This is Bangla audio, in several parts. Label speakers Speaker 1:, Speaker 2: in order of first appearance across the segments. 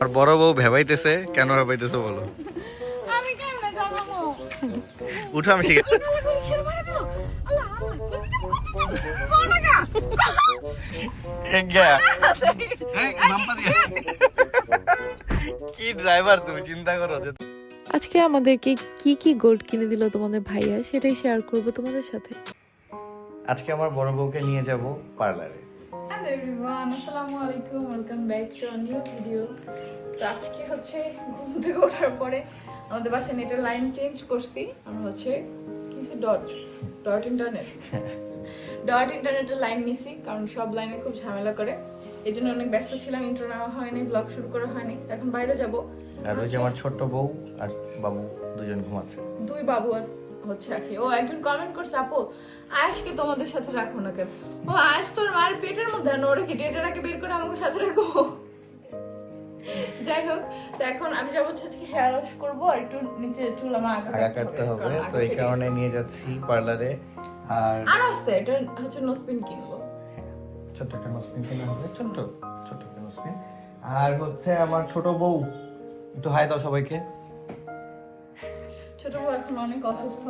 Speaker 1: আর বড় বউ ভেবাইতেছে কেন ভেবাইতেছে বলো?
Speaker 2: আমি কেমনে জানাব?
Speaker 1: উঠো আমি শিখে কি ড্রাইভার তুমি চিন্তা করো যে
Speaker 3: আজকে আমাদেরকে কি কি গোল্ড কিনে দিল তোমাদের ভাইয়া সেটাই শেয়ার করব তোমাদের সাথে।
Speaker 1: আজকে আমার বড় বউকে নিয়ে যাব পার্লারে
Speaker 2: হ্যালো এভরিওয়ান আসসালামু আলাইকুম welcome back to new video তো আজকে হচ্ছে ঘুম থেকে ওঠার পরে আমাদের বাসায় নেটের লাইন চেঞ্জ করছি। আমরা হচ্ছে কি ডট ডট ইন্টারনেট ডট ইন্টারনেটের লাইন নিছি কারণ সব লাইনে খুব ঝামেলা করে। এই জন্য অনেক ব্যস্ত ছিলাম ইন্ট্রো নেওয়া হয়নি ব্লগ শুরু করা হয়নি। এখন বাইরে যাব।
Speaker 1: আর ওই যে আমার ছোট্ট বউ আর বাবু দুজন ঘুমাচ্ছে।
Speaker 2: দুই বাবু আর হচ্ছে আখি ও একজন কমেন্ট করছে আপু তোমাদের সাথে রাখো না কেন? ও আয়েশ তোর মায়ের পেটের মধ্যে না ওরা কি আগে বের করে আমাকে সাথে রাখো? যাই হোক তো এখন আমি যাব আজকে হেয়ার ওয়াশ করব আর একটু নিচে চুল আমার আগা
Speaker 1: কাটতে হবে তো এই কারণে নিয়ে যাচ্ছি পার্লারে আর।
Speaker 2: আর আছে এটা হচ্ছে নোসপিন কিনবো।
Speaker 1: ছোট্ট একটা নোসপিন কেনা হবে ছোট্ট ছোট্ট একটা নোসপিন আর হচ্ছে আমার ছোট বউ একটু হাই দাও সবাইকে।
Speaker 2: ছোট বউ এখন অনেক অসুস্থ।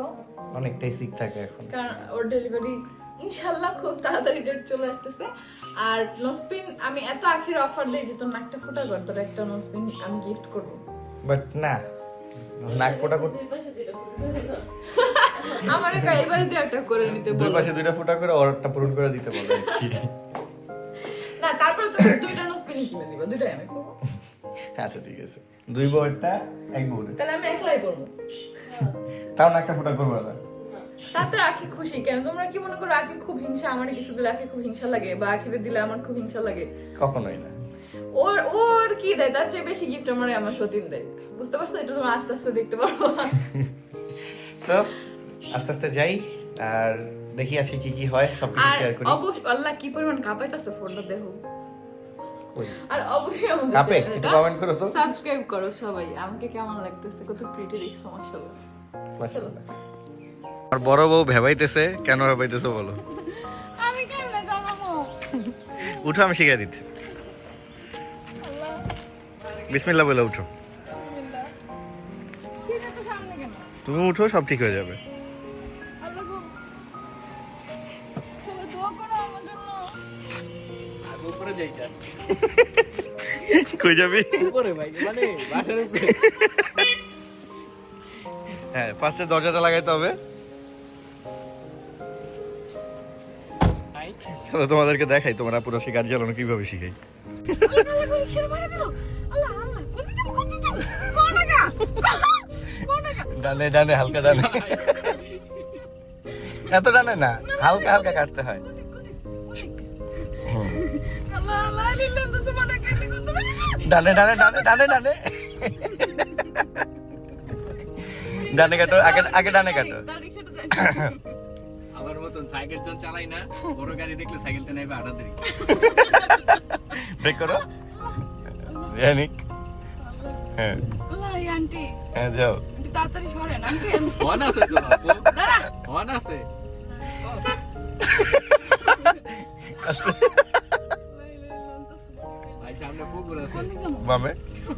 Speaker 1: অনেকটাই সিক থাকে এখন।
Speaker 2: কারণ ওর ডেলিভারি ইনশাল্লাহ খুব তাড়াতাড়ি ডেট চলে আসতেছে। আর নোসপিন আমি এত আখির অফার দিই যে তোর নাকটা ফোটা কর তোর একটা নোসপিন আমি গিফট করব।
Speaker 1: বাট না নাক ফোটা করতে
Speaker 2: আমার একা এবারে দিয়ে একটা করে নিতে
Speaker 1: দুই পাশে দুইটা ফোটা করে ওরটা পূরণ করে দিতে বলো।
Speaker 2: না তারপরে তো দুইটা নোসপিন কিনে দিবা দুইটাই আমি করব।
Speaker 1: আচ্ছা ঠিক আছে। দুই বউয়েরটা এক বউয়ের।
Speaker 2: তাহলে আমি একলাই করব।
Speaker 1: তাও না একটা ফোটা করব না
Speaker 2: তাতে আখি খুশি। কেন? তোমরা কি মনে করো আখি খুব হিংসা? আমার কিছু দিলে আখি খুব হিংসা লাগে বা আখিরে দিলে আমার খুব হিংসা লাগে।
Speaker 1: কখনোই না।
Speaker 2: ওর ওর কি দেয়? তার চেয়ে বেশি গিফট আমার আমার সতীন দেয়। বুঝতে পারছ? এটা তোমরা আস্তে আস্তে দেখতে পারব
Speaker 1: তো আস্তে আস্তে যাই আর দেখি আজকে কি কি হয় সবকিছু
Speaker 2: আর
Speaker 1: শেয়ার করি।
Speaker 2: অবশ্যই আল্লাহ কি পরিমাণ কাঁপাইতেছে ফোনটা দেখো? আর অবশ্যই আমাদের
Speaker 1: comment করো তো।
Speaker 2: সাবস্ক্রাইব করো সবাই। আমাকে কেমন লাগতেছে? কত প্রিটি দেখছ মাশাআল্লাহ।
Speaker 1: মাশাআল্লাহ। আর বড় বউ ভেবাইতেছে কেন ভেবাইতেছে বলো?
Speaker 2: আমি জানাব?
Speaker 1: উঠো আমি শিখিয়ে দিচ্ছি। বিসমিল্লাহ বলে উঠো।
Speaker 2: কেন?
Speaker 1: তুমি উঠো সব ঠিক হয়ে যাবে। কই যাবি?
Speaker 4: উপরে ভাই মানে বাসার উপরে।
Speaker 1: হ্যাঁ ফার্স্টে দরজাটা লাগাইতে হবে। চলো তোমাদেরকে দেখাই তোমরা পুরো শিকার চালানো কীভাবে শিখাই। ডানে ডানে হালকা ডানে। এত ডানে না হালকা হালকা কাটতে হয়। ডানে ডানে ডানে ডানে ডানে। ডানে কাটো আগে আগে ডানে কাটো।
Speaker 4: আমার মতন সাইকেল যখন চালাই না বড় গাড়ি দেখলে সাইকেলটা নেবে হাঁটাতে
Speaker 1: ব্রেক করো। রেনিক হ্যাঁ।
Speaker 2: আন্টি।
Speaker 1: হ্যাঁ যাও।
Speaker 2: তাড়াতাড়ি সরেন আন্টি
Speaker 4: হন আছে তো আপু
Speaker 2: দাঁড়া।
Speaker 4: হন আছে?
Speaker 1: বামে?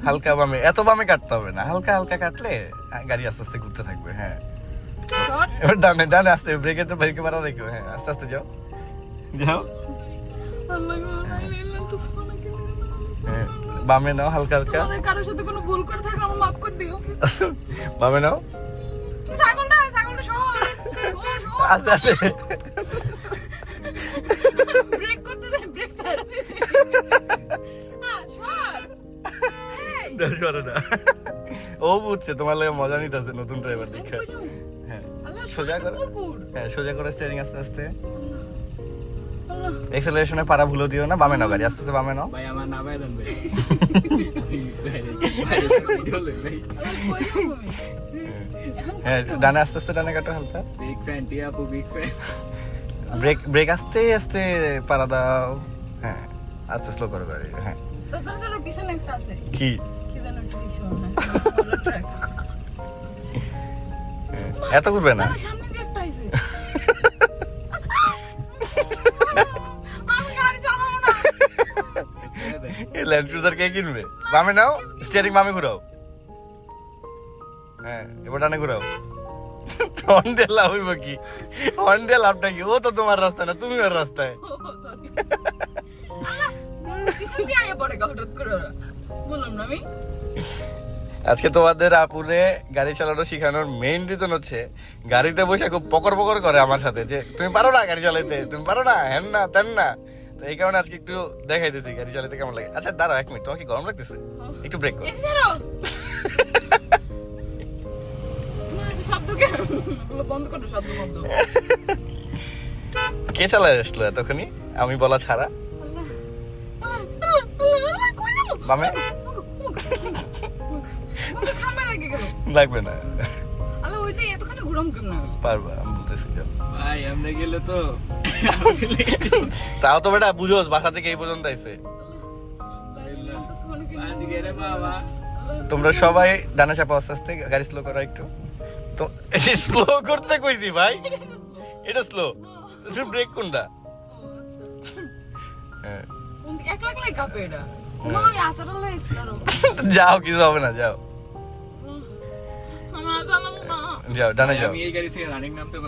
Speaker 1: হালকা বামে। এত বামে কাটতে হবে না। হালকা হালকা কাটলে গাড়ি আস্তে আস্তে ঘুরতে থাকবে হ্যাঁ। এবার ডানে ডানে আস্তে ব্রেকে তো ব্রেকে মারা রেখো হ্যাঁ আস্তে আস্তে যাও। যাও। হ্যাঁ বামে নাও হালকা হালকা।
Speaker 2: তোমাদের কারোর সাথে কোনো ভুল করে থাকলে আমার মাফ করে দিও।
Speaker 1: বামে নাও।
Speaker 2: ছাগলটা ছাগলটা সর।
Speaker 1: আস্তে আস্তে।
Speaker 2: ব্রেক করতে দে ব্রেক ছাড়া হ্যাঁ এই
Speaker 1: সরে না। ও বুঝছে তোমার লাগে মজা নিতেছে নতুন ড্রাইভার দেখে।
Speaker 2: যাব?
Speaker 1: হ্যাঁ সোজা করো। হ্যাঁ সোজা করে স্টিয়ারিং আস্তে আস্তে। এক্সেলারেশনে পারা ভুলো দিও না বামে নাও গাড়ি আস্তে আস্তে বামে নাও।
Speaker 4: ভাই আমার দেন ভাই।
Speaker 2: আমি? এখন
Speaker 1: হ্যাঁ ডানে আস্তে আস্তে ডানে কাটো হালকা।
Speaker 4: বিগ ফ্যান টিয়া আপু বিগ ফ্যান
Speaker 1: ব্রেক ব্রেক আস্তে আস্তে পারা দাও। হ্যাঁ আস্তে স্লো করো গাড়ি হ্যাঁ।
Speaker 2: তো তোর পিছনে একটা আছে।
Speaker 1: কি? এত করবে না? ল্যান্ড ক্রুজার কে কিনবে? বামে নাও স্টিয়ারিং বামে ঘুরাও। হ্যাঁ এবার ডানে ঘুরাও। হর্ন দিয়ে লাভ হইব কি? হর্ন দিয়ে লাভটা কি? ও তো তোমার রাস্তা না তুমি ওর রাস্তায়
Speaker 2: বললাম না আমি
Speaker 1: আজকে তোমাদের আপুরে গাড়ি চালানো শেখানোর মেইন রিজন হচ্ছে গাড়িতে বসে খুব পকর পকর করে আমার সাথে যে তুমি পারো না গাড়ি চালাইতে? তুমি পারো না? হ্যান না তেন না? তো এই কারণে আজকে একটু দেখাইতেছি গাড়ি চালাতে কেমন লাগে। আচ্ছা দাঁড়াও এক মিনিট তোমার কি গরম লাগতেছে? একটু ব্রেক করো। কে চালায় আসলো এতক্ষণই আমি বলা ছাড়া। বামে। লাগবে না
Speaker 2: আমি?
Speaker 1: পারবা আমি বলতেছি যাও।
Speaker 4: ভাই আমরা গেলে তো।
Speaker 1: তাও তো বেটা বুঝোস বাসা থেকে এই পর্যন্ত আইছে
Speaker 2: আল্লাহ,
Speaker 1: তোমরা সবাই ডানা চাপা আস্তে আস্তে গাড়ি স্লো করো একটু তো স্লো করতে কইছি ভাই এটা স্লো ব্রেক কোনটা
Speaker 2: আচ্ছা।
Speaker 1: হ্যাঁ।
Speaker 2: একলা একলাই এটা। মা, ওই আচারটা লাগাইছিল আরও।
Speaker 1: যাও কিছু হবে না যাও। যাও ডানে যাও।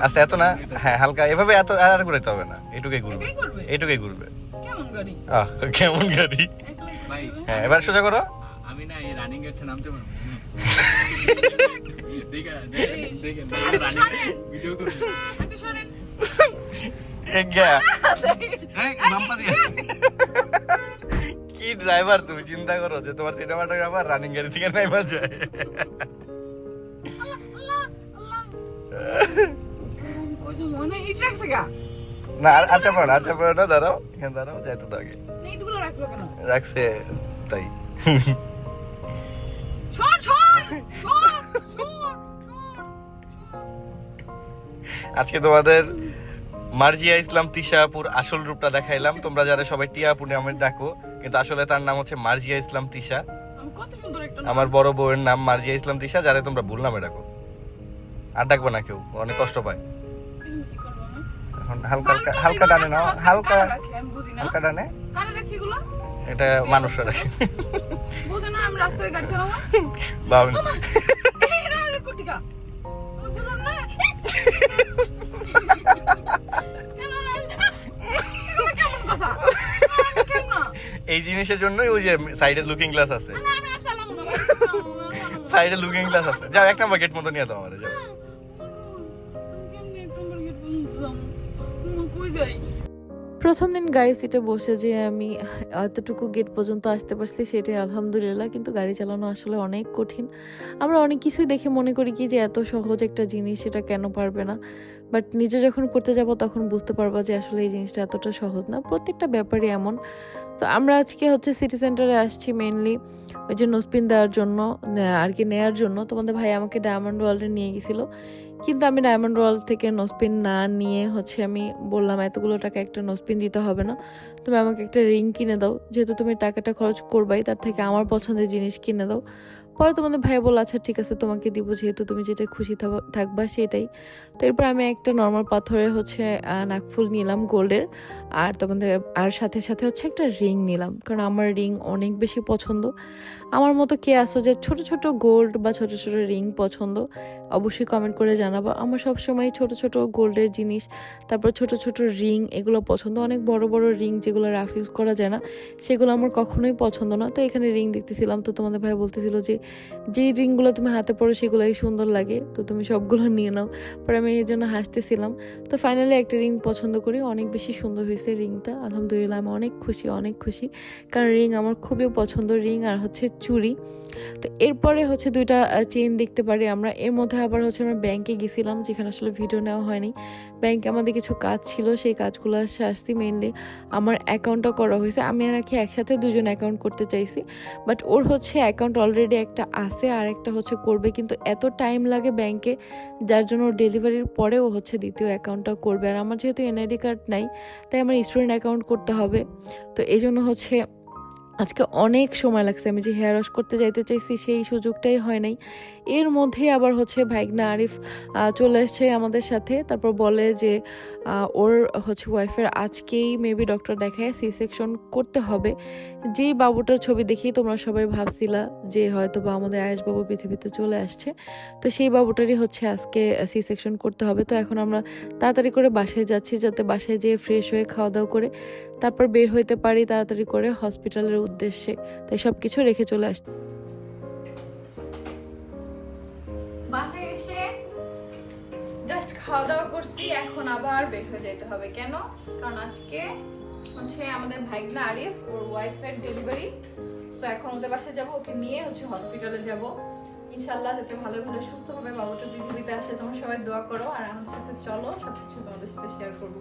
Speaker 1: আস্তে এত না? হ্যাঁ হালকা। এভাবে এত আর ঘুরাইতে হবে না। এটুকুই ঘুরবে। এটুকুই ঘুরবে।
Speaker 2: কেমন গাড়ি?
Speaker 1: আহ কেমন? হ্যাঁ এবার সোজা করো।
Speaker 4: আমি না এই রানিং এর নামতে পারব না। দেখেন রানিং ভিডিও করব
Speaker 1: এগিয়া কি ড্রাইভার তুমি চিন্তা করো যে তোমার সিনেমাটোগ্রাফার রানিং গাড়ি থেকে যায়
Speaker 2: মনে গা?
Speaker 1: না আর আচ্ছা পড়ো না আচ্ছা পড়ো না দাঁড়াও এখানে দাঁড়াও যাইতে তো আগে
Speaker 2: না, ইটগুলো
Speaker 1: রাখছে তাই আজকে তোমাদের মার্জিয়া ইসলাম তিশাপুর আসল রূপটা দেখাইলাম। তোমরা যারা সবাই টিয়াপুর নামে ডাকো কিন্তু আসলে তার নাম হচ্ছে মার্জিয়া ইসলাম তিশা। আমার বড় বউয়ের নাম মার্জিয়া ইসলাম তিশা যারা তোমরা ভুল নামে ডাকো। আর ডাকবো না কেউ অনেক কষ্ট পায়।
Speaker 2: এখন
Speaker 1: হালকা হালকা হালকা ডানে নাও। হালকা। হালকা ডানে? এটা মানুষরা রাখে।
Speaker 2: না। কথা?
Speaker 1: এই জিনিসের জন্যই ওই যে সাইডে লুকিং গ্লাস আছে। সাইডে লুকিং গ্লাস আছে যাও এক নম্বর গেট মতো নিয়ে দাও আমার যাও?
Speaker 3: প্রথম দিন গাড়ি সিটে বসে যে আমি এতটুকু গেট পর্যন্ত আসতে পারছি সেটাই আলহামদুলিল্লাহ কিন্তু গাড়ি চালানো আসলে অনেক কঠিন আমরা অনেক কিছুই দেখে মনে করি কি যে এত সহজ একটা জিনিস সেটা কেন পারবে না বাট নিজে যখন করতে যাব তখন বুঝতে পারব যে আসলে এই জিনিসটা এতটা সহজ না। প্রত্যেকটা ব্যাপারই এমন। তো আমরা আজকে হচ্ছে সিটি সেন্টারে আসছি মেনলি ওই যে নোসপিন দেওয়ার জন্য আর কি নেয়ার জন্য। তোমাদের ভাই আমাকে ডায়মন্ড ওয়ার্ল্ডে নিয়ে গেছিল। কিন্তু আমি ডায়মন্ড ওয়ার্ল্ড থেকে নোসপিন না নিয়ে হচ্ছে আমি বললাম, এতগুলো টাকা একটা নোসপিন দিতে হবে না। তুমি আমাকে একটা রিং কিনে দাও। যেহেতু তুমি টাকাটা খরচ করবাই, তার থেকে আমার পছন্দের জিনিস কিনে দাও। পরে তোমাদের ভাই বলল আচ্ছা ঠিক আছে, তোমাকে দিব, যেহেতু তুমি যেটা খুশি থাকবা- সেটাই। তো এরপর আমি একটা নর্মাল পাথরে হচ্ছে নাকফুল নিলাম গোল্ডের, আর তোমাদের, আর সাথে সাথে হচ্ছে একটা রিং নিলাম, কারণ আমার রিং অনেক বেশি পছন্দ। আমার মতো কে আসো যে ছোট ছোট গোল্ড বা ছোট ছোট রিং পছন্দ, অবশ্যই কমেন্ট করে জানাব। আমার সবসময় ছোট ছোট গোল্ডের জিনিস, তারপর ছোট ছোট রিং এগুলো পছন্দ। অনেক বড় বড় রিং যেগুলো রাফ ইউজ করা যায় না, সেগুলো আমার কখনোই পছন্দ না। তো এখানে রিং দেখতেছিলাম, তো তোমাদের ভাই বলতেছিল যে যেই রিংগুলো তুমি হাতে পড়ো সেগুলোই সুন্দর লাগে, তো তুমি সবগুলো নিয়ে নাও। পরে আমি এই জন্য হাসতেছিলাম। তো ফাইনালি একটা রিং পছন্দ করি, অনেক বেশি সুন্দর হয়েছে রিংটা। আলহামদুলিল্লাহ আমি অনেক খুশি অনেক খুশি। কারণ রিং আমার খুবই পছন্দ, রিং আর হচ্ছে চুড়ি। তো এরপরে হচ্ছে দুইটা চেইন দেখতে পারি আমরা। এর মধ্যে আবার হচ্ছে আমরা ব্যাংকে গেছিলাম, যেখানে আসলে ভিডিও নেওয়া হয়নি। ব্যাংকে আমাদের কিছু কাজ ছিল, সেই কাজগুলো আসছি মেনলি আমার অ্যাকাউন্টটা করা হয়েছে। আমি আর কি একসাথে দুজন অ্যাকাউন্ট করতে চাইছি। বাট ওর হচ্ছে অ্যাকাউন্ট অলরেডি একটা আছে আর একটা হচ্ছে করবে, কিন্তু এত টাইম লাগে ব্যাংকে যার জন্য ডেলিভারির পরেও হচ্ছে দ্বিতীয় অ্যাকাউন্টটা করবে। আর আমার যেহেতু এনআইডি কার্ড নাই, তাই আমার স্টুডেন্ট অ্যাকাউন্ট করতে হবে। তো এই জন্য হচ্ছে আজকে অনেক সময় লাগছে। আমি যে হেয়ার ওয়াশ করতে যাইতে চাইছি, সেই সুযোগটাই হয় নাই। এর মধ্যে আবার হচ্ছে ভাইগনা আরিফ চলে এসছে আমাদের সাথে। তারপর বলে যে ওর হচ্ছে ওয়াইফের আজকেই মেবি ডক্টর দেখায় সি সেকশন করতে হবে। যেই বাবুটার ছবি দেখেই তোমরা সবাই ভাবছিলা যে হয়তো বা আমাদের আয়েশ বাবু পৃথিবীতে চলে আসছে। তো সেই বাবুটারই হচ্ছে আজকে সি সেকশন করতে হবে। তো এখন আমরা তাড়াতাড়ি করে বাসায় যাচ্ছি যাতে বাসায় যেয়ে ফ্রেশ হয়ে খাওয়া দাওয়া করে তারপর বের হইতে পারি তাড়াতাড়ি করে হসপিটালের উদ্দেশ্যে। তাই সব কিছু রেখে চলে আসছি।
Speaker 2: খাওয়া দাওয়া করছি, এখন আবার বের হয়ে যেতে হবে। কেন? কারণ আজকে হচ্ছে আমাদের ভাইগনা আরিফ, ওর ওয়াইফের ডেলিভারি সো এখন ওদের বাসায় যাব, ওকে নিয়ে হচ্ছে হসপিটালে যাব। ইনশাল্লাহ যাতে ভালো ভালো সুস্থভাবে বাবুটা পৃথিবীতে আসে, তোমরা সবাই দোয়া করো। আর আমাদের সাথে চলো, সবকিছু তোমাদের সাথে শেয়ার করব।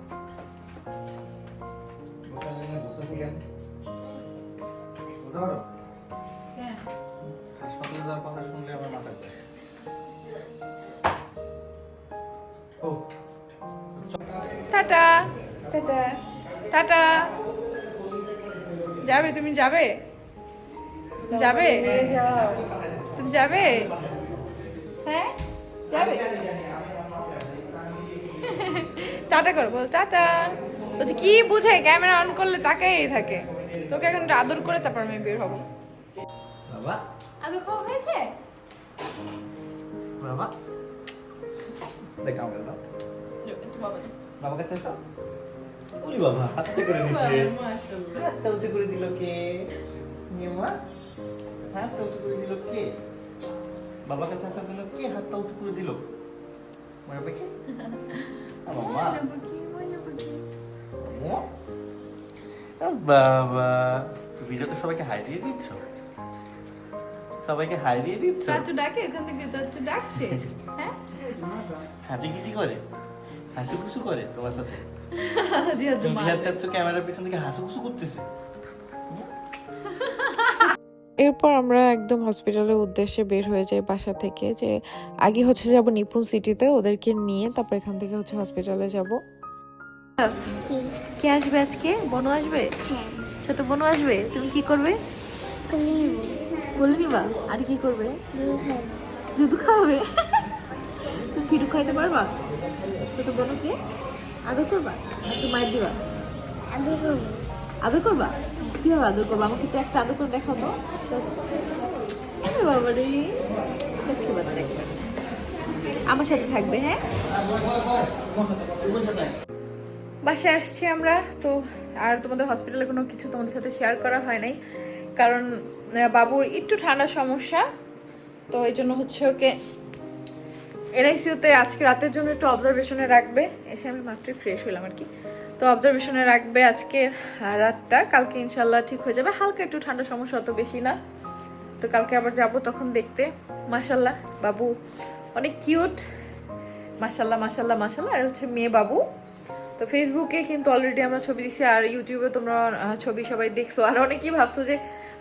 Speaker 1: হাসপাতালে যাওয়ার কথা
Speaker 2: টাটা টাটা। যাবে তুমি যাবে? যাবে? তুমি যাবে? হ্যাঁ? যাবে? টাটা করো বল টাটা। বলছি কি বুঝে ক্যামেরা অন করলে তাকাই থাকে। তোকে এখন আদর করে তারপর আমি বের হব।
Speaker 1: বাবা।
Speaker 2: আদর খাওয়া হয়েছে?
Speaker 1: বাবা। দেখ আমাকে দাও।
Speaker 2: বাবা
Speaker 1: বাবা কাছে দাও ওলি বাবা হাতে করে
Speaker 2: মাশাআল্লাহ।
Speaker 1: হাতটা উঁচু করে দিল কে? নিমা হাতটা উঁচু করে দিল কে? বাবার কাছে আসার জন্য কে হাতটা উঁচু করে দিল? মনে পাখি আমার মা। ও? ও বাবা সবাইকে হাই দিয়ে দিচ্ছ। সবাইকে হাই দিয়ে দিচ্ছ।
Speaker 2: চাচু ডাকে ওখান থেকে চাচু ডাকছে। হ্যাঁ?
Speaker 1: হাতি করে? হাসি খুশু করে তোমার সাথে।
Speaker 2: যেহেতু মা।
Speaker 1: ক্যামেরার পিছন থেকে হাসু খুশু করতেছে।
Speaker 3: এরপর আমরা একদম হসপিটালের উদ্দেশ্যে বের হয়ে যাই বাসা থেকে যে আগে হচ্ছে যাব নিপুণ সিটিতে ওদেরকে নিয়ে তারপর এখান থেকে হচ্ছে হসপিটালে যাব।
Speaker 5: কে
Speaker 3: আসবে আজকে? বনু আসবে?
Speaker 5: হ্যাঁ।
Speaker 3: ছোট বনু আসবে? তুমি কি করবে?
Speaker 5: তুমি
Speaker 3: বলে নিবা আর কি করবে?
Speaker 5: দুধ খাবে।
Speaker 3: খাওয়াবে তুমি ফিরু খাইতে পারবা? ছোট বনুকে আদর করবা? নাকি মায়ের দিবা?
Speaker 5: আদর করব।
Speaker 3: আদর করবা? কীভাবে আদর করবা? আমাকে তো একটা আদর করে দেখাও তো। বাবা রে। লক্ষ্মী বাচ্চা একটা। আমার সাথে থাকবে হ্যাঁ?
Speaker 2: বাসায় আসছি আমরা। তো আর তোমাদের হসপিটালে কোনো কিছু তোমাদের সাথে শেয়ার করা হয় নাই। কারণ বাবুর একটু ঠান্ডার সমস্যা। তো এই জন্য হচ্ছে ওকে এনআইসিউতে আজকে রাতের জন্য একটু অবজারভেশনে রাখবে। এসে আমি মাত্রই ফ্রেশ হলাম আর কি। তো অবজারভেশনে রাখবে আজকে রাতটা। কালকে ইনশাল্লাহ ঠিক হয়ে যাবে। হালকা একটু ঠান্ডার সমস্যা অত বেশি না। তো কালকে আবার যাব তখন দেখতে। মাশাল্লাহ বাবু অনেক কিউট মাশাল্লাহ মাশাল্লাহ মাশাল্লাহ আর হচ্ছে মেয়ে বাবু। তো ফেসবুকে কিন্তু অলরেডি আমরা ছবি দিছি। আর ইউটিউবে তোমরা ছবি সবাই দেখছ। আর অনেকেই ভাবছ যে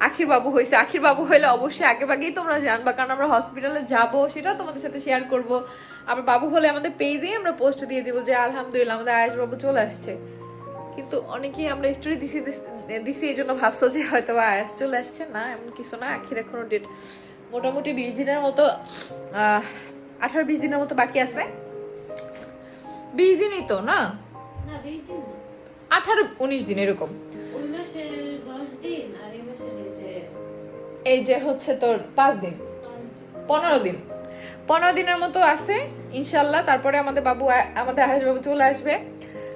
Speaker 2: আখির বাবু হয়েছে আখির বাবু হলে অবশ্যই আগে আগেই তোমরা জানবা কারণ আমরা হসপিটালে যাব সেটাও তোমাদের সাথে শেয়ার করব। আবার বাবু হলে আমাদের পেজেই আমরা পোস্ট দিয়ে দিব যে আলহামদুলিল্লাহ আমাদের আয়েশ বাবু চলে আসছে। কিন্তু অনেকেই আমরা স্টোরি দিছি দিছি এই জন্য ভাবছ যে হয়তো বা আয়াস চলে আসছে। না এমন কিছু না আখির এখনও ডেট মোটামুটি বিশ দিনের মতো আহ, আঠারো বিশ দিনের মতো বাকি আছে। বিশ দিনই তো না। আঠারো উনিশ দিন এরকম।
Speaker 6: এই যে
Speaker 2: হচ্ছে তোর পাঁচ দিন। পনেরো দিন। পনেরো দিনের মতো আছে, ইনশাল্লাহ। তারপরে আমাদের বাবু আমাদের আহাস বাবু চলে আসবে।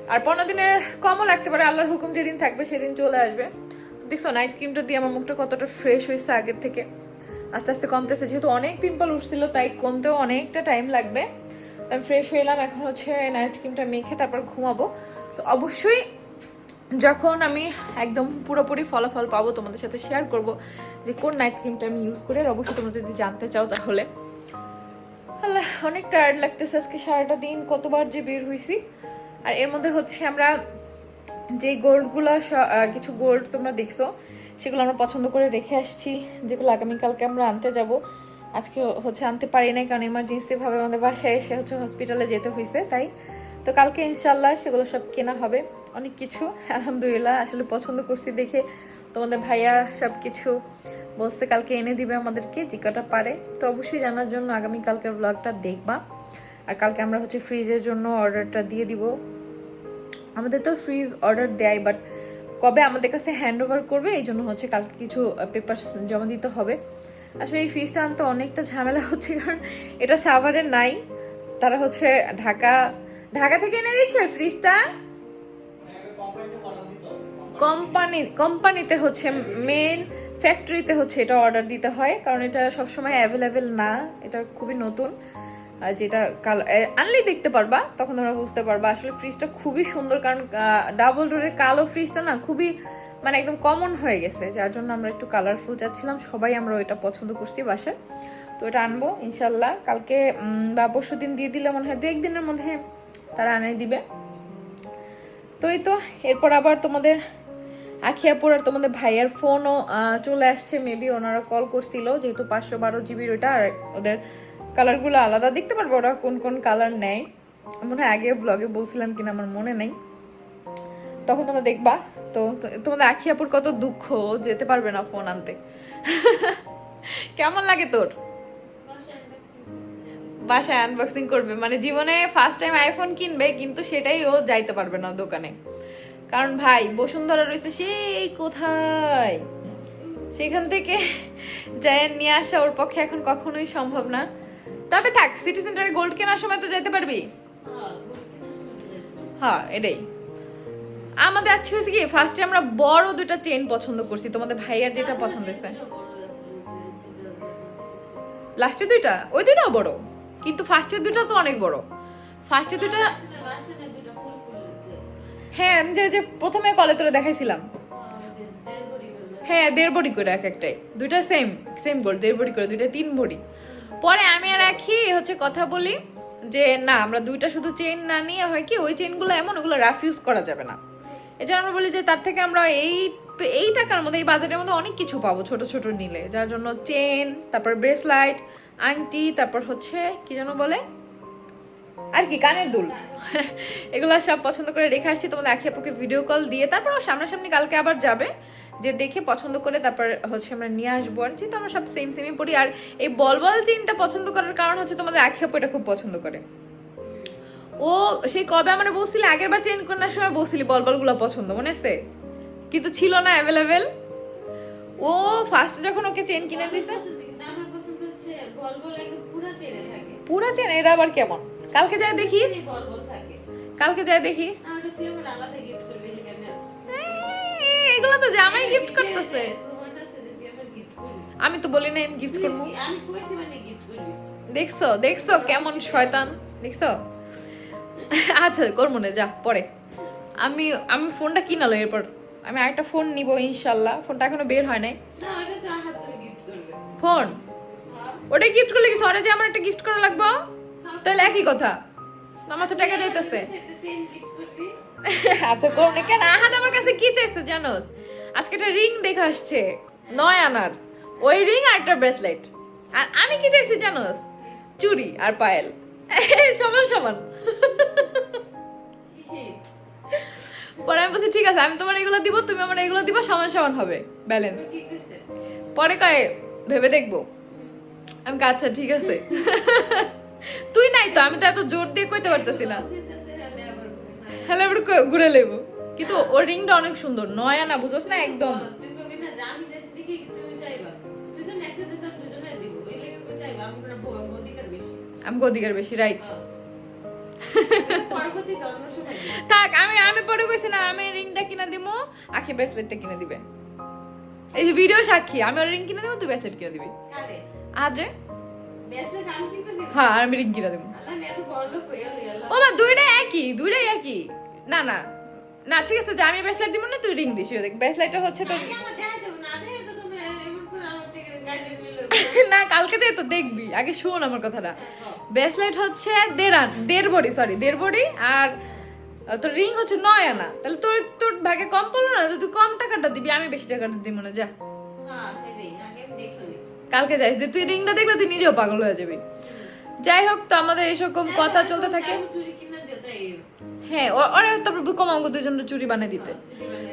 Speaker 2: আর পনেরো দিনের কমও লাগতে পারে, আল্লাহর হুকুম যেদিন থাকবে সেদিন চলে আসবে। দেখছ নাইট ক্রিমটা দিয়ে আমার মুখটা কতটা ফ্রেশ হয়েছে আগের থেকে। আস্তে আস্তে কমতেছে, যেহেতু অনেক পিম্পল উঠছিল, তাই কমতেও অনেকটা টাইম লাগবে। আমি ফ্রেশ হইলাম এখন হচ্ছে নাইট ক্রিমটা মেখে তারপর ঘুমাবো। তো অবশ্যই যখন আমি একদম পুরোপুরি ফলাফল পাবো তোমাদের সাথে শেয়ার করব যে কোন নাইট ক্রিমটা আমি ইউজ করি, আর অবশ্যই তোমরা যদি জানতে চাও তাহলে। আল্লাহ, অনেক টায়ার্ড লাগতেছে আজকে সারাটা দিন, কতবার যে বের হয়েছি আর এর মধ্যে হচ্ছে আমরা যে গোল্ডগুলো কিছু গোল্ড তোমরা দেখছ, সেগুলো আমরা পছন্দ করে রেখে আসছি, যেগুলো আগামীকালকে আমরা আনতে যাব। আজকে হচ্ছে আনতে পারি নাই, কারণ এমার্জেন্সি ভাবে আমাদের বাসায় এসে হচ্ছে হসপিটালে যেতে হয়েছে তাই। তো কালকে ইনশাল্লাহ সেগুলো সব কেনা হবে। অনেক কিছু, আলহামদুলিল্লাহ, আসলে পছন্দ করছি দেখে। তোমাদের ভাইয়া সব কিছু বলছে, কালকে এনে দিবে আমাদেরকে, যে কটা পারে। তো অবশ্যই জানার জন্য আগামী কালকের ব্লগটা দেখবা। আর কালকে আমরা হচ্ছে ফ্রিজের জন্য অর্ডারটা দিয়ে দিব। আমাদের তো ফ্রিজ অর্ডার দেয় বাট কবে আমাদের কাছে হ্যান্ড ওভার করবে, এই জন্য হচ্ছে কালকে কিছু পেপার জমা দিতে হবে। আসলে এই ফ্রিজটা আনতে অনেকটা ঝামেলা হচ্ছে, কারণ এটা সাভারে নাই। তারা হচ্ছে ঢাকা ঢাকা থেকে এনে দিচ্ছে ফ্রিজটা কোম্পানি, কোম্পানিতে হচ্ছে মেন ফ্যাক্টরিতে হচ্ছে এটা অর্ডার দিতে হয়, কারণ এটা সবসময় অ্যাভেলেবেল না, এটা খুবই নতুন যেটা কালার আনলেই দেখতে পারবা, তখন তোমরা বুঝতে পারবা। আসলে ফ্রিজটা খুবই সুন্দর, কারণ ডাবল ডোরের কালো ফ্রিজটা না খুবই মানে একদম কমন হয়ে গেছে, যার জন্য আমরা একটু কালারফুল চাচ্ছিলাম, সবাই আমরা ওইটা পছন্দ করছি বাসায়। তো এটা আনব ইনশাল্লাহ কালকে বা পরশু দিন দিয়ে দিলে মনে হয় দু একদিনের মধ্যে তারা আনে দিবে। তো এই তো, এরপর আবার তোমাদের আখিয়াপুর আর তোমাদের ভাইয়ের ফোনও চলে আসছে মেবি ওনারা কল করছিল, যেহেতু পাঁচশো বারো জিবির ওটা আর ওদের কালারগুলো আলাদা। দেখতে পারব ওরা কোন কোন কালার নেয়। মনে হয় আগে ব্লগে বলছিলাম কিনা, আমার মনে নেই। তখন তোমরা দেখবা। তো- তোমাদের আখিয়াপুর কত দুঃখ যেতে পারবে না ফোন আনতে। কেমন লাগে তোর? বাসায় আনবক্সিং করবে। মানে জীবনে ফার্স্ট টাইম আইফোন কিনবে, কিন্তু সেটাই ও যাইতে পারবে না দোকানে। কারণ ভাই বসুন্ধরা রয়েছে সেই কোথায়? সেখান থেকে যাই নিয়ে আসা ওর পক্ষে এখন কখনোই সম্ভব না। তবে থাক সিটি সেন্টারে গোল্ড কেনার সময় তো যেতে পারবি। হ্যাঁ এটাই। আমাদের আজকে হয়েছে কি ফার্স্টে আমরা বড় দুটা চেন পছন্দ করছি তোমাদের ভাইয়ার যেটা পছন্দ হয়েছে। লাস্টে দুইটা ওই দুইটাও বড়। কিন্তু ফার্স্টের দুইটা তো অনেক বড়। ফার্স্টের দুইটা হ্যাঁ আমি যে প্রথমে কলে তোরে দেখাইছিলাম। হ্যাঁ দেড় বড়ি করে এক একটাই। দুইটা সেম সেম গোল দেড় বড়ি করে, দুইটা তিন ভরি পরে আমি আর রাখি হচ্ছে কথা বলি যে, না, আমরা দুইটা শুধু চেন না নিয়ে হয় কি, ওই চেনগুলো এমন, ওগুলো রাফ ইউজ করা যাবে না। এটা আমরা বলি যে, তার থেকে আমরা এই এই টাকার মধ্যে, এই বাজেটের মধ্যে অনেক কিছু পাবো ছোট ছোট নিলে। যার জন্য চেন তারপর ব্রেসলাইট আংটি, তারপর হচ্ছে, কি যেন বলে? আর কি কানের দুল। এগুলো সব পছন্দ করে রেখে আসছি তোমাদের আখি আপুকে ভিডিও কল দিয়ে। তারপর ও সামনাসামনি কালকে আবার যাবে যে দেখে পছন্দ করে তারপর হচ্ছে আমরা নিয়ে আসব। আর যেহেতু আমরা সব সেম সেমই পড়ি আর এই বল বল চেনটা পছন্দ করার কারণ হচ্ছে তোমাদের আখি আপু এটা খুব পছন্দ করে। ও সেই কবে আমরা বলছিলি আগের বার চেন করার সময় বলছিলি বল বলগুলো পছন্দ মনে আছে? কিন্তু ছিল না অ্যাভেলেবেল ও ফার্স্ট যখন ওকে চেন কিনে দিছে
Speaker 6: পুরো চেনে থাকে।
Speaker 2: পুরা চেন এটা আবার কেমন? কালকে যাই দেখিস? কালকে যাই দেখিস? এগুলো তো জামাই গিফট করতেছে। আমি তো বলি না আমি গিফট করব।
Speaker 6: মানে
Speaker 2: দেখছ দেখছ কেমন শয়তান দেখছ? আচ্ছা করব না যা পরে। আমি আমি ফোনটা কিনালো এরপর। আমি আরেকটা ফোন নিব ইনশাল্লাহ। ফোনটা এখনও বের হয় নাই। ফোন? ওটা গিফট করলে কি সরে যে আমার একটা গিফট করা লাগবে? তাহলে একই কথা। আমার তো টাকা যাইতেছে। আচ্ছা করো না কেন? আহাদ আমার কাছে কি চাইছে জানোস? আজকে একটা রিং দেখে আসছে। নয় আনার। ওই রিং আর একটা ব্রেসলেট। আর আমি কি চাইছি জানোস? চুড়ি আর পায়েল। সমান সমান। পরে আমি বলছি, ঠিক আছে, আমি তোমার এগুলো দিব, তুমি আমার এগুলো দিবা, সমান সমান হবে ব্যালেন্স পরে কয়, ভেবে দেখব। আমি আচ্ছা ঠিক আছে। তুই নাই তো আমি তো এত জোর দিয়ে কইতে পারতেছি না।
Speaker 6: সেটা সেটা আবার
Speaker 2: হ্যালো এবার ঘুরে লেবো কিন্তু ওর রিংটা অনেক সুন্দর নয়া না বুঝোস না একদম।
Speaker 6: আমি অধিকার বেশি
Speaker 2: রাইট। থাক আমি আমি পরে কইছি না আমি রিংটা কিনে দিব আখি ব্রেসলেটটা কিনে দিবে। এই যে ভিডিও সাক্ষী আমি ওর রিং কিনে দেবো তুই ব্রেসলেট কিনে দিবি। আদরে? হ্যাঁ আর আমি রিং কিনে দেবো
Speaker 6: হয়ে
Speaker 2: ও মা দুইটাই একই দুইটাই একই। না না। না ঠিক আছে যে আমি ব্রেসলেট দিব না তুই রিং দিস দেখ ব্রেসলেটটা হচ্ছে তোর
Speaker 6: দেবো না
Speaker 2: কালকে যাই তো দেখবি আগে শোন আমার কথাটা। ব্রেসলেট হচ্ছে দেড় দেড় বডি সরি দেড় বডি আর তোর রিং হচ্ছে নয় আনা। তাহলে তোর তোর ভাগে কম পড়ল না? তুই কম টাকাটা দিবি আমি বেশি টাকাটা দিব না যা। কালকে যাইস। যে তুই রিংটা দেখলে তুই নিজেও পাগল হয়ে যাবি। যাই হোক তো আমাদের এরকম কথা চলতে থাকে। হ্যাঁ ওরা তারপর কম আমাকে দুজনের চুরি বানিয়ে দিতে।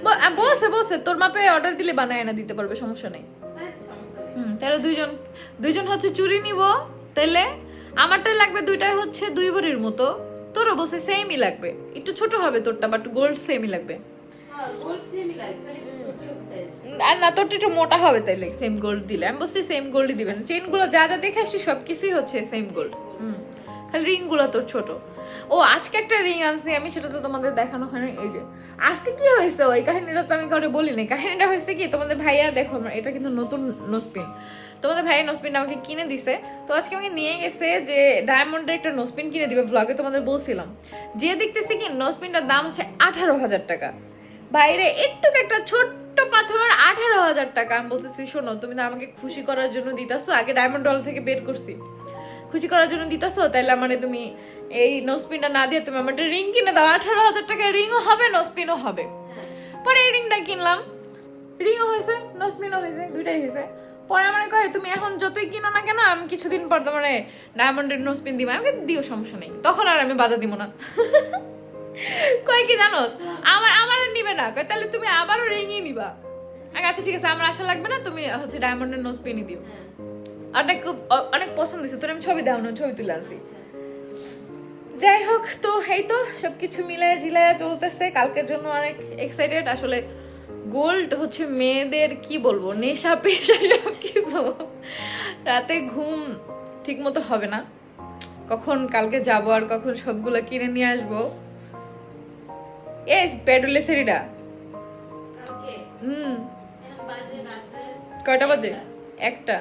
Speaker 2: ব- আ, বলছে বলছে তোর মাপে অর্ডার দিলে বানায় না দিতে পারবে সমস্যা নেই। হুম তাহলে দুইজন দুইজন হচ্ছে চুরি নিব তাইলে আমারটাই লাগবে দুইটাই হচ্ছে দুই ভরির মতো। তোরও বলছে সেমই লাগবে। একটু ছোট হবে তোরটা বাট গোল্ড সেমই লাগবে।
Speaker 6: হ্যাঁ গোল্ড সেমই লাগে
Speaker 2: আর না, তোরটা একটু মোটা হবে তাইলে সেম গোল্ড দিলে। আমি বলছি সেম গোল্ডই দিবেন। চেনগুলো যা যা দেখে আসছি সবকিছুই হচ্ছে সেম গোল্ড হুম। খালি রিংগুলো তোর ছোট। ও, আজকে একটা রিং আনছি আমি, সেটা তো তোমাদের দেখানো হয় না এই যে, আজকে কি হয়েছে? ওই কাহিনীটা তো আমি কাউকে বলিনি কাহিনীটা হয়েছে কি, তোমাদের ভাইয়া, দেখো এটা কিন্তু নতুন নোসপিন। তোমাদের ভাইয়া নোসপিন আমাকে কিনে দিছে। তো আজকে আমাকে নিয়ে গেছে যে ডায়মন্ডের একটা নোসপিন কিনে দিবে ব্লগে তোমাদের বলছিলাম। যে দেখতেছি কি, নোসপিনটার দাম হচ্ছে আঠারো হাজার টাকা। বাইরে একটু একটা ছোট্ট পাথর, আঠারো হাজার টাকা। আমি বলতেছি, শোনো, তুমি তো আমাকে খুশি করার জন্য দিতাছো, আগে ডায়মন্ড ডল থেকে বের করছি। খুশি করার জন্য দিতাছো, তাইলে মানে তুমি এই নোসপিনটা না দিয়ে তুমি আমার রিং কিনে দাও। আঠারো হাজার টাকা রিংও হবে নোসপিনও হবে। পরে এই রিংটা কিনলাম। রিংও হয়েছে নোসপিনও হয়েছে, দুইটাই হয়েছে। পরে আমার কয়, তুমি এখন যতই কিনো না কেন, আমি কিছুদিন পর তোমার ডায়মন্ডের নোসপিন দিবা। আমাকে দিও, সমস্যা নেই। তখন আর আমি বাধা দিব না। কয় কি জানো আমার আমার নিবে না। কয়, তাহলে তুমি আবারও রিংই নিবা। আচ্ছা ঠিক আছে, আমার আশা লাগবে না, তুমি হচ্ছে ডায়মন্ডের নোজ পেনি দিও। অনেক খুব- অনেক পছন্দ হয়েছে। তোর আমি ছবি দাও না ছবি তুলে আনছি। যাই হোক, তো এই তো, সবকিছু মিলায় জিলায় চলতেছে। কালকের জন্য অনেক এক্সাইটেড আসলে গোল্ড হচ্ছে মেয়েদের, কি বলব, নেশা, পেশা সব কিছু রাতে ঘুম ঠিক মতো হবে না। কখন কালকে যাব আর কখন সবগুলো কিনে নিয়ে আসব। এস পেডুলে সেরিডা হুম। কয়টা বাজে? একটা।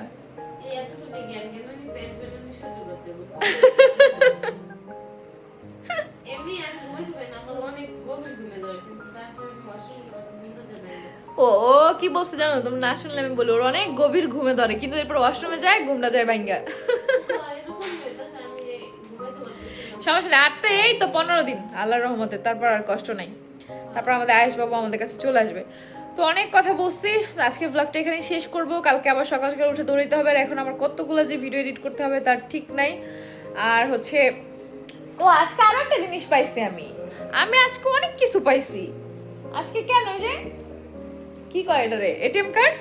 Speaker 2: ও ও কি বলছে জানো? তুমি না শুনলে আমি বলি ওর অনেক গভীর ঘুমে ধরে কিন্তু এরপর ওয়াশরুমে যায় ঘুমটা যায় ভাঙ্গা। সমস্যা নেই আর তো এই তো পনেরো দিন আল্লাহর রহমতে তারপর আর কষ্ট নাই। তারপর আমাদের আয়েশ বাবু আমাদের কাছে চলে আসবে। তো অনেক কথা বলছি আজকে ব্লগটা এখানে শেষ করব। কালকে আবার সকাল সকাল উঠে দৌড়াইতে হবে আর এখন আমার কতগুলো যে ভিডিও এডিট করতে হবে তার ঠিক নাই। আর হচ্ছে ও আজকে আরও একটা জিনিস পাইছি আমি। আমি আজকে অনেক কিছু পাইছি। আজকে কেন যে? কি কয় এটা রে
Speaker 6: হ্যাঁ এটিএম কার্ড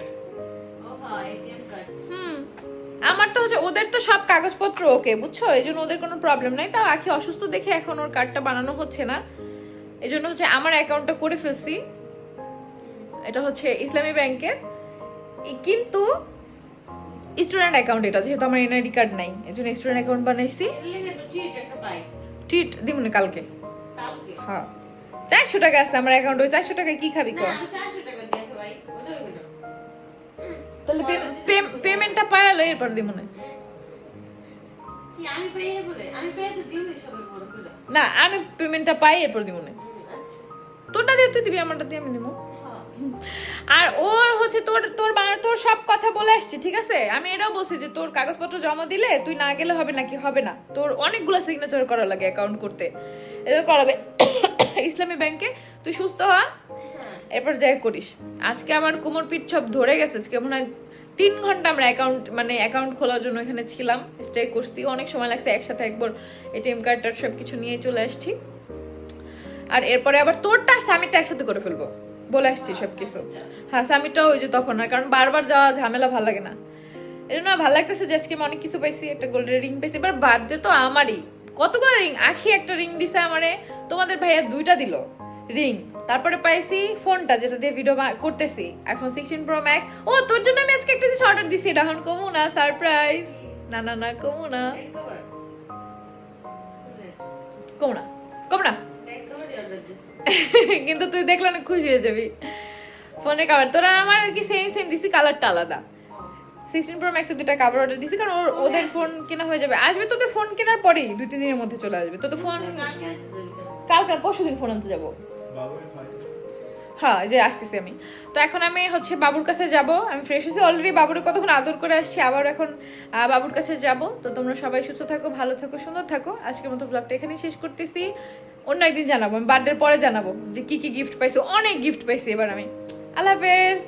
Speaker 2: হুম আমার তো হচ্ছে ওদের তো সব কাগজপত্র ওকে বুঝছ? এই জন্য ওদের কোনো প্রবলেম নাই। তাও আখি অসুস্থ দেখে এখন ওর কার্ডটা বানানো হচ্ছে না। এই জন্য হচ্ছে আমার অ্যাকাউন্টটা করে ফেলছি। এটা হচ্ছে ইসলামী ব্যাংকের। কিন্তু স্টুডেন্ট অ্যাকাউন্ট এটা যেহেতু আমার এনআইডি কার্ড নাই। এই জন্য স্টুডেন্ট অ্যাকাউন্ট বানাইছি। ট্রিট দিমনে কালকে?
Speaker 6: কালকে?
Speaker 2: হ্যাঁ। চারশো টাকা আছে আমার অ্যাকাউন্টে ওই চারশো টাকায় কি খাবি
Speaker 6: না
Speaker 2: তাহলে পেমেন্টটা এরপর
Speaker 6: পেয়ে দিই সবার বড় করে।
Speaker 2: না আমি পেমেন্টটা পাই এরপর দিমনে
Speaker 6: হুম, আচ্ছা।
Speaker 2: তোরটা দিয়ে তুই দিবি আমারটা দিয়ে আমি নিবো
Speaker 6: হ্যাঁ।
Speaker 2: আর ওর হচ্ছে তোর তোর তোর সব কথা বলে আসছে ঠিক আছে? আমি এটাও বলছি যে তোর কাগজপত্র জমা দিলে তুই না গেলে হবে নাকি? হবে না। তোর অনেকগুলো সিগনেচার করা লাগে অ্যাকাউন্ট করতে। এটা করাবে ইসলামী ব্যাংকে তুই সুস্থ হ। এরপর যাই করিস। আজকে আমার কোমর পিঠ সব ধরে গেছে, আজকে মনে হয় তিন ঘণ্টা আমরা অ্যাকাউন্ট মানে অ্যাকাউন্ট খোলার জন্য এখানে ছিলাম স্টে করছি। অনেক সময় লাগছে একসাথে একবার এটিএম কার্ডটার সব কিছু নিয়ে চলে আসছি। আর এরপরে আবার তোরটা আর সামিটটা একসাথে করে ফেলব, বলে আসছি সব কিছু। হ্যাঁ সামিটটাও ওই যে তখন না কারণ বারবার যাওয়া ঝামেলা ভালো লাগে না। এই জন্য ভালো লাগতেছে যে আজকে আমি অনেক কিছু পাইছি, একটা গোল্ডের রিং পাইছি, এবার বার্থডে তো আমারই। কতগুলো রিং আখি একটা রিং দিছে আমারে, তোমাদের ভাইয়া দুইটা দিল। রিং তারপরে পাইছি ফোনটা যেটা দিয়ে ভিডিও করতেছি আইফোন সিক্সটিন প্রো ম্যাক্স ও, তোর জন্য আমি আজকে একটা জিনিস অর্ডার দিছি, এটা এখন কমু না সারপ্রাইজ না না না, কমু না। কমু না কমু না। কিন্তু তুই দেখলে অনেক খুশি হয়ে যাবি। ফোনের কাভার তোরা আমার আর কি সেম সেম দিছি কালারটা আলাদা। সিক্সটিন প্রো ম্যাক্সের দুটা কাভার অর্ডার দিছি, কারণ ওদের ফোন কেনা হয়ে যাবে। আসবে তোদের ফোন কেনার পরেই, দুই, তিন দিনের মধ্যে চলে আসবে। তোদের ফোন
Speaker 6: কালকে
Speaker 2: পরশু দিন ফোন আনতে যাব। হ্যাঁ যে আসতেছি আমি। তো এখন আমি হচ্ছে বাবুর কাছে যাব। আমি ফ্রেশ হয়েছি অলরেডি বাবুর কতক্ষণ আদর করে আসছি, আবার এখন বাবুর কাছে যাব। তো তোমরা সবাই সুস্থ থাকো, ভালো থাকো, সুন্দর থাকো। আজকের মতো ব্লগটা এখানেই শেষ করতেছি। অন্য একদিন জানাব, আমি বার্থডের পরে জানাব যে কী কী গিফট পাইছো, অনেক গিফট পাইছি এবার আমি। আল্লাহ হাফেজ!